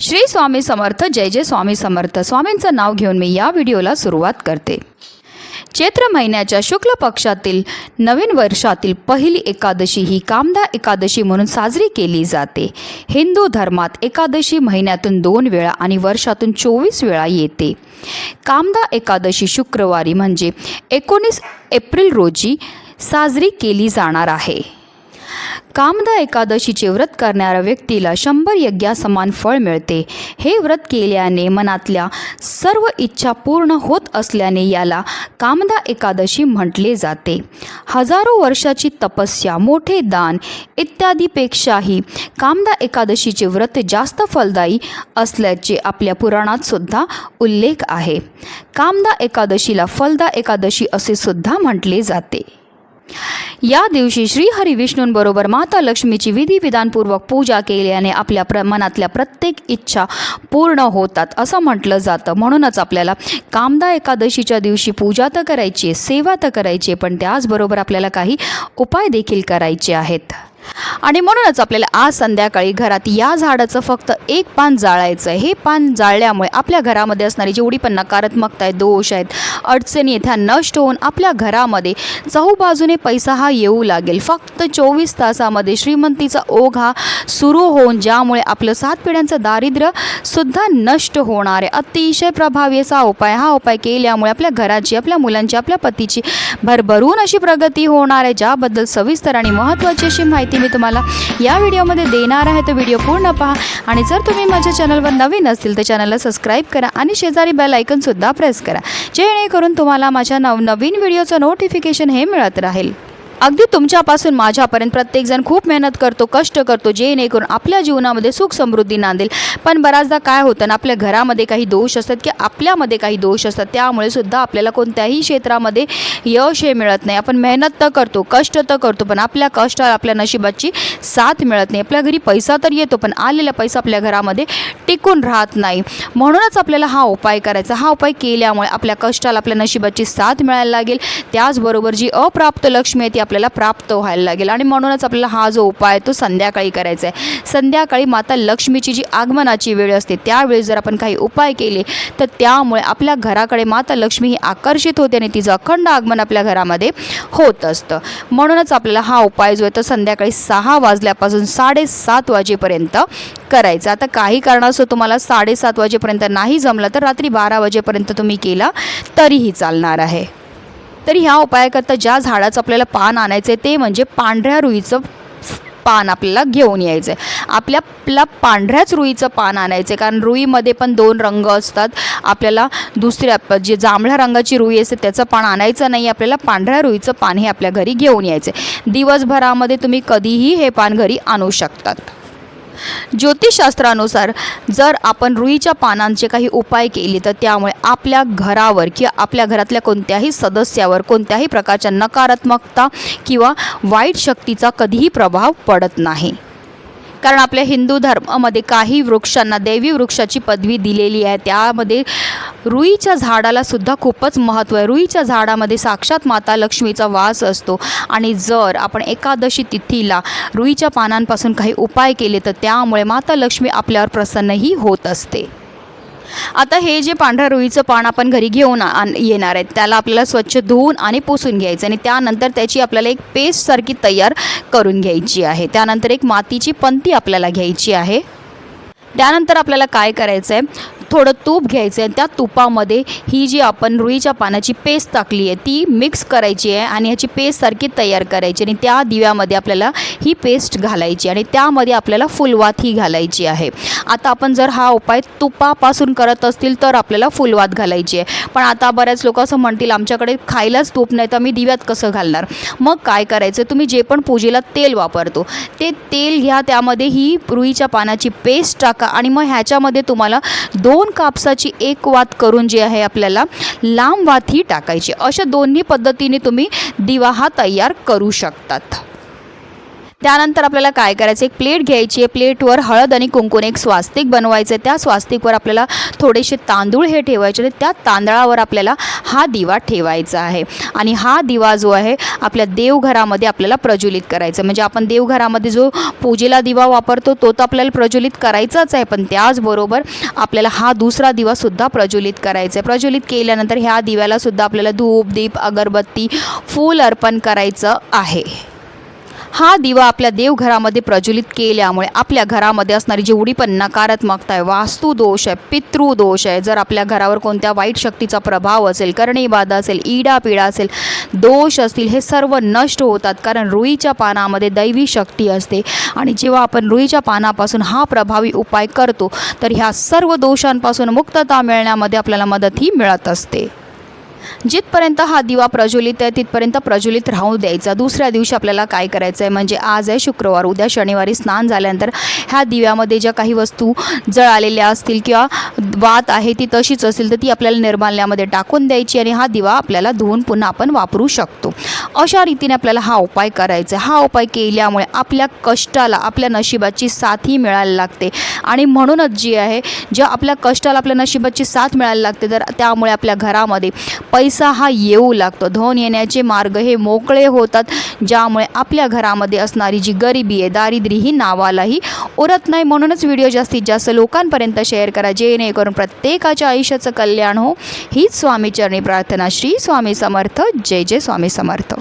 श्री स्वामी समर्थ जय जय स्वामी समर्थ. स्वामींचं नाव घेऊन मी या व्हिडिओला सुरुवात करते. चैत्र महिन्याच्या शुक्ल पक्षातील नवीन वर्षातील पहिली एकादशी ही कामदा एकादशी म्हणून साजरी केली जाते. हिंदू धर्मात एकादशी महिन्यातून दोन वेळा आणि वर्षातून चोवीस वेळा येते. कामदा एकादशी शुक्रवारी म्हणजे एकोणीस एप्रिल रोजी साजरी केली जाणार आहे. कामदा एकादशीचे व्रत करणाऱ्या व्यक्तीला शंभर यज्ञासमान फळ मिळते. हे व्रत केल्याने मनातल्या सर्व इच्छा पूर्ण होत असल्याने याला कामदा एकादशी म्हटले जाते. हजारो वर्षाची तपस्या मोठे दान इत्यादीपेक्षाही कामदा एकादशीचे व्रत जास्त फलदायी असल्याचे आपल्या पुराणात सुद्धा उल्लेख आहे. कामदा एकादशीला फलदा एकादशी असे सुद्धा म्हटले जाते. या दिवशी श्रीहरी विष्णूंबरोबर माता लक्ष्मीची विधिविधानपूर्वक पूजा केल्याने आपल्या प्र मनातल्या प्रत्येक इच्छा पूर्ण होतात असं म्हटलं जातं. म्हणूनच आपल्याला कामदा एकादशीच्या दिवशी पूजा तर करायची आहे सेवा तर करायची आहे पण त्याचबरोबर आपल्याला काही उपाय देखील करायचे आहेत. आणि म्हणूनच आपल्याला आज संध्याकाळी घरात या झाडाचं फक्त एक पान जाळायचं आहे हे पान जाळल्यामुळे आपल्या घरामध्ये असणारी जेवढी पण नकारात्मकता आहे दोष आहेत अडचणी आहेत ह्या नष्ट होऊन आपल्या घरामध्ये चहूबाजूने पैसा हा येऊ लागेल. फक्त चोवीस तासामध्ये श्रीमंतीचा ओघ हा सुरू होऊन ज्यामुळे आपलं सात पिढ्यांचं दारिद्र्य सुद्धा नष्ट होणार आहे. अतिशय प्रभावी असा उपाय हा उपाय केल्यामुळे आपल्या घराची आपल्या मुलांची आपल्या पतीची भरभरून अशी प्रगती होणार आहे. ज्याबद्दल सविस्तर आणि महत्त्वाची अशी माहिती मी तुम्हाला या व्हिडिओमध्ये देणार आहे तो व्हिडिओ पूर्ण पहा. आणि जर तुम्ही माझ्या चॅनलवर नवीन असतील तर चॅनलला सबस्क्राईब करा आणि शेजारी बेल आयकनसुद्धा प्रेस करा. जेणेकरून तुम्हाला माझ्या नव नवीन व्हिडिओचं नोटिफिकेशन हे मिळत राहील. अगदी तुमच्यापासून माझ्यापर्यंत प्रत्येकजण खूप मेहनत करतो कष्ट करतो जेणेकरून आपल्या जीवनामध्ये सुख समृद्धी नांदेल. पण बऱ्याचदा काय होतं ना आपल्या घरामध्ये काही दोष असतात की आपल्यामध्ये काही दोष असतात त्यामुळे सुद्धा आपल्याला कोणत्याही क्षेत्रामध्ये यश हे मिळत नाही. आपण मेहनत तर करतो कष्ट तर करतो पण आपल्या कष्टाला आपल्या नशिबाची साथ मिळत नाही. आपल्या घरी पैसा तर येतो पण आलेला पैसा आपल्या घरामध्ये टिकून राहत नाही. म्हणूनच आपल्याला हा उपाय करायचा. हा उपाय केल्यामुळे आपल्या कष्टाला आपल्या नशिबाची साथ मिळायला लागेल. त्याचबरोबर जी अप्राप्त लक्ष्मी आहे ती आपल्याला प्राप्त व्हायला लागेल. आणि म्हणूनच आपल्याला हा जो उपाय आहे तो संध्याकाळी करायचा आहे. संध्याकाळी माता लक्ष्मीची जी आगमनाची वेळ असते त्यावेळी जर आपण काही उपाय केले तर त्यामुळे आपल्या घराकडे माता लक्ष्मी ही आकर्षित होते आणि तिचं अखंड आगमन आपल्या घरामध्ये होत असतं. म्हणूनच आपल्याला हा उपाय जो आहे तो संध्याकाळी सहा वाजल्यापासून साडेसात वाजेपर्यंत करायचा. आता काही कारणास्तव तुम्हाला साडेसात वाजेपर्यंत नाही जमलं तर रात्री बारा वाजेपर्यंत तुम्ही केला तरीही चालणार आहे. तर ह्या उपायाकरता ज्या झाडाचं आपल्याला पान आणायचं आहे ते म्हणजे पांढऱ्या रुईचं पान आपल्याला घेऊन यायचं आहे आपल्याला पांढऱ्याच रुईचं पान आणायचं आहे कारण रुईमध्ये पण दोन रंग असतात. आपल्याला दुसऱ्या जे जांभळ्या रंगाची रुई असते त्याचं पान आणायचं नाही. आपल्याला पांढऱ्या रुईचं पान हे आपल्या घरी घेऊन यायचं आहे दिवसभरामध्ये तुम्ही कधीही हे पान घरी आणू शकतात. ज्योतिषशास्त्रानुसार जर आपण रुईच्या पानांचे काही उपाय केले तर त्यामुळे आपल्या घरावर किंवा आपल्या घरातल्या कोणत्याही सदस्यावर कोणत्याही प्रकारच्या नकारात्मकता किंवा वाईट शक्तीचा कधीही प्रभाव पडत नाही. कारण आपल्या हिंदू धर्मामध्ये काही वृक्षांना दैवी वृक्षाची पदवी दिलेली आहे. त्यामध्ये रुईच्या झाडाला सुद्धा खूपच महत्त्व आहे. रुईच्या झाडामध्ये साक्षात माता लक्ष्मीचा वास असतो. आणि जर आपण एकादशी तिथीला रुईच्या पानांपासून काही उपाय केले तर त्यामुळे माता लक्ष्मी आपल्यावर प्रसन्नही होत असते. आता हे जे पांढऱ्या रुईचं पान आपण घरी घेऊन येणार आहेत त्याला आपल्याला स्वच्छ धुवून आणि पुसून घ्यायचं आणि त्यानंतर त्याची आपल्याला एक पेस्टसारखी तयार करून घ्यायची आहे. त्यानंतर एक मातीची पंती आपल्याला घ्यायची आहे. त्यानंतर आपल्याला काय करायचं आहे थोडं तूप घ्यायचं आहे त्या तुपामध्ये ही जी आपण रुईच्या पानाची पेस्ट टाकली आहे ती मिक्स करायची आहे आणि ह्याची पेस्टसारखी तयार करायची आणि त्या दिव्यामध्ये आपल्याला ही पेस्ट घालायची आणि त्यामध्ये आपल्याला फुलवात ही घालायची आहे. आता आपण जर हा उपाय तुपापासून करत असतील तर आपल्याला फुलवात घालायची आहे. पण आता बऱ्याच लोक असं म्हणतील आमच्याकडे खायलाच तूप नाही तर मी दिव्यात कसं घालणार? मग काय करायचं? तुम्ही जे पण पूजेला तेल वापरतो ते तेल घ्या त्यामध्ये ही रुईच्या पानाची पेस्ट टाका आणि मग ह्याच्यामध्ये तुम्हाला दोन कापसाची एक वात करून जी आहे आपल्याला लांब वात ही टाकायची. अशा दोन्ही पद्धतीने तुम्ही दिवा हा तयार करू शकतात. त्यानंतर आपल्याला काय करायचं? एक प्लेट घ्यायची आहे. प्लेटवर हळद आणि कुंकून एक स्वास्तिक बनवायचं आहे. त्या स्वास्तिकवर आपल्याला थोडेसे तांदूळ हे ठेवायचे आणि त्या तांदळावर आपल्याला हा दिवा ठेवायचा आहे. आणि हा दिवा जो आहे आपल्या देवघरामध्ये आपल्याला प्रज्वलित करायचा म्हणजे आपण देवघरामध्ये जो पूजेला दिवा वापरतो तो तर आपल्याला प्रज्वलित करायचाच आहे. पण त्याचबरोबर आपल्याला हा दुसरा दिवासुद्धा प्रज्वलित करायचा आहे. प्रज्वलित केल्यानंतर ह्या दिव्यालासुद्धा आपल्याला धूप दीप अगरबत्ती फूल अर्पण करायचं आहे. हा दिवा आपल्या देवघरामध्ये प्रज्वलित केल्यामुळे आपल्या घरामध्ये असणारी जेवढी पण नकारात्मकता आहे वास्तुदोष आहे पितृदोष आहे. जर आपल्या घरावर कोणत्या वाईट शक्तीचा प्रभाव असेल करणीबाधा असेल इडापिडा असेल दोष असतील हे सर्व नष्ट होतात. कारण रुईच्या पानामध्ये दैवी शक्ती असते आणि जेव्हा आपण रुईच्या पानापासून हा प्रभावी उपाय करतो तर ह्या सर्व दोषांपासून मुक्तता मिळण्यामध्ये आपल्याला मदतही मिळत असते. जिथपर्यंत हा दिवा प्रज्वलित आहे तिथपर्यंत प्रज्वलित राहू द्यायचा. दुसऱ्या दिवशी आपल्याला काय करायचं आहे म्हणजे आज आहे शुक्रवार उद्या शनिवारी स्नान झाल्यानंतर ह्या दिव्यामध्ये ज्या काही वस्तू जळालेल्या असतील किंवा वात आहे ती तशीच असेल तर ती आपल्याला निर्माल्यामध्ये टाकून द्यायची आणि हा दिवा आपल्याला धुवून पुन्हा आपण वापरू शकतो. अशा रीतीने आपल्याला हा उपाय करायचा आहे. हा उपाय केल्यामुळे आपल्या कष्टाला आपल्या नशिबाची साथही मिळायला लागते. आणि म्हणूनच जी आहे ज्या आपल्या कष्टाला आपल्या नशिबाची साथ मिळायला लागते तर त्यामुळे आपल्या घरामध्ये पैसा हा येऊ लागतो. धन येण्याचे मार्ग हे मोकळे होतात. ज्यामुळे आपल्या घरामध्ये असणारी जी गरिबी आहे दारिद्र्य ही नावालाही उरत नाही. म्हणूनच व्हिडिओ जास्तीत जास्त लोकांपर्यंत शेअर करा. जेणेकरून प्रत्येकाच्या आयुष्याचं कल्याण हो. हीच स्वामीचरणी प्रार्थना. श्री स्वामी समर्थ. जय जय स्वामी समर्थ.